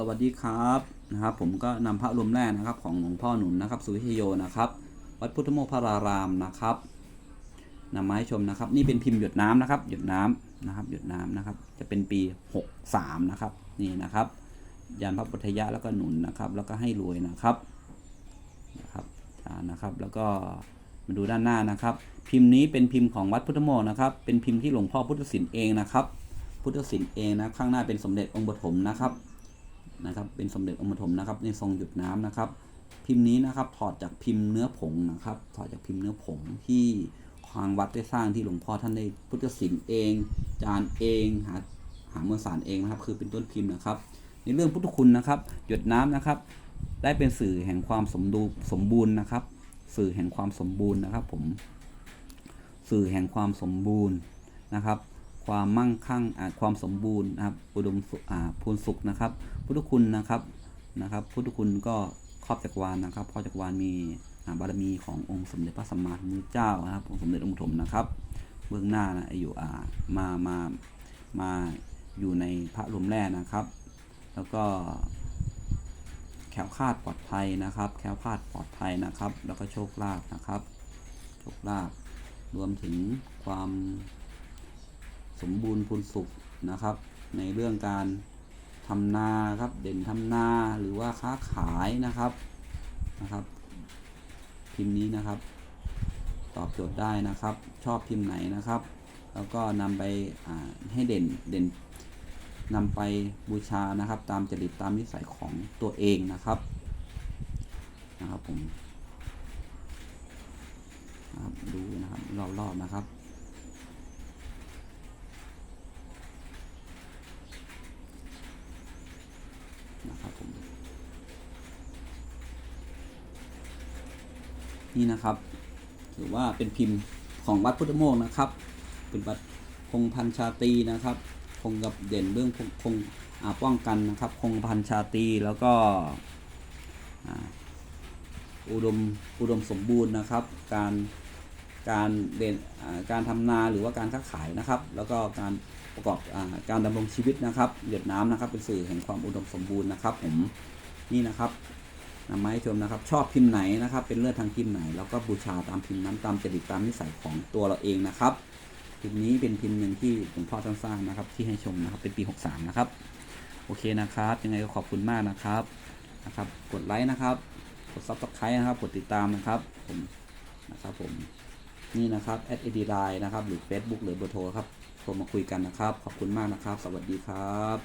สวัสดีครับนะครับ ผมก็นำพระรวมแรกนะครับ ของหลวงพ่อหนุนนะครับ สุวิทยโยนะครับ วัดพุทธโมกพรารามนะครับนำมาให้ชมนะครับ นี่เป็นพิมพ์หยดน้ำนะครับ หยดน้ำนะครับ หยดน้ำนะครับ จะเป็นปี 63 นะครับ นี่นะครับยานพระพุทธยะแล้วก็หนุนนะครับ แล้วก็ให้รวยนะครับนะครับอ่านะครับ แล้วก็มาดูด้านหน้านะครับ พิมพ์นี้เป็นพิมพ์ของวัดพุทธโมกนะครับ เป็นพิมพ์ที่หลวงพ่อพุทธศิลป์เองนะครับ พุทธศิลป์เองนะข้างหน้าเป็นสมเด็จองค์ปฐมนะครับ นะครับเป็นสมเด็จองค์ปฐมนะครับในทรงหยุดน้ำนะครับ พิมพ์นี้นะครับถอดจากพิมพ์เนื้อผงนะครับถอดจากพิมพ์เนื้อผงที่ทางวัดได้สร้างที่หลวงพ่อท่านได้พุทธศิลป์เอง จานเองหาหามวลสารเองนะครับ คือเป็นต้นพิมพ์นะครับ ในเรื่องพุทธคุณนะครับ หยดน้ำนะครับ ได้เป็นสื่อแห่งความสมดุสมบูรณ์นะครับ สื่อแห่งความสมบูรณ์นะครับ ผม สื่อแห่งความสมบูรณ์นะครับ ความมั่งคั่งความสมบูรณ์นะครับ อุดมสุขอ่าพูนสุขนะครับ พุทธคุณนะครับนะครับ พุทธคุณก็ครอบจักรวาลนะครับครอบจักรวาลมีอาบารมีขององค์สมเด็จพระสัมมาสัมพุทธเจ้านะครับองค์สมเด็จองค์ปฐมนะครับ เบื้องหน้านะอยู่อ่ามามามาอยู่ในพระรวมแร่นะครับ แล้วก็แคล้วคาดปลอดภัยนะครับแคล้วคาดปลอดภัยนะครับ แล้วก็โชคลาภนะครับ โชคลาภรวมถึงความ สมบูรณ์พูนสุขนะครับ ในเรื่องการทำนาครับเด่นทำนาหรือว่าค้าขายนะครับนะครับ พิมพ์นี้นะครับ ตอบโจทย์ได้นะครับ ชอบพิมพ์ไหนนะครับ แล้วก็นำไปให้เด่นเด่นนำไปบูชานะครับ ตามจริตตามนิสัยของตัวเองนะครับนะครับผมนะครับดูนะครับรอบๆนะครับผม นี่นะครับ ถือว่าเป็นพิมพ์ของวัดพุทธโมกนะครับ เป็นวัดคงพันชาตีนะครับคงกับเด่นเรื่องคงป้องกันนะครับ คงพันชาตีแล้วก็อุดมอุดมสมบูรณ์นะครับ การการเด่นการทำนาหรือว่าการค้าขายนะครับ แล้วก็การประกอบอการดำรงชีวิตนะครับ หยดน้ำนะครับ เป็นสื่อแห่งความอุดมสมบูรณ์นะครับผมนี่นะครับ นำมาให้ชมนะครับ ชอบพิมพ์ไหนนะครับ เป็นเลือดทางพิมพ์ไหนแล้วก็บูชาตามพิมพ์นั้นตามจริตตามนิสัยของตัวเราเองนะครับพิมพ์นี้เป็นพิมพ์หนึ่งที่หลวงพ่อท่านสร้างนะครับ ที่ให้ชมนะครับเป็นปี 63 นะครับ โอเคนะครับ ยังไงก็ขอบคุณมากนะครับนะครับ กดไลค์นะครับ กดซับสไครต์นะครับกดติดตามนะครับผมนะครับผมนี่นะครับแอดเอดีไลน์นะครับหรือ Facebook หรือเบอร์โทรครับโทรมาคุยกันนะครับ ขอบคุณมากนะครับ สวัสดีครับ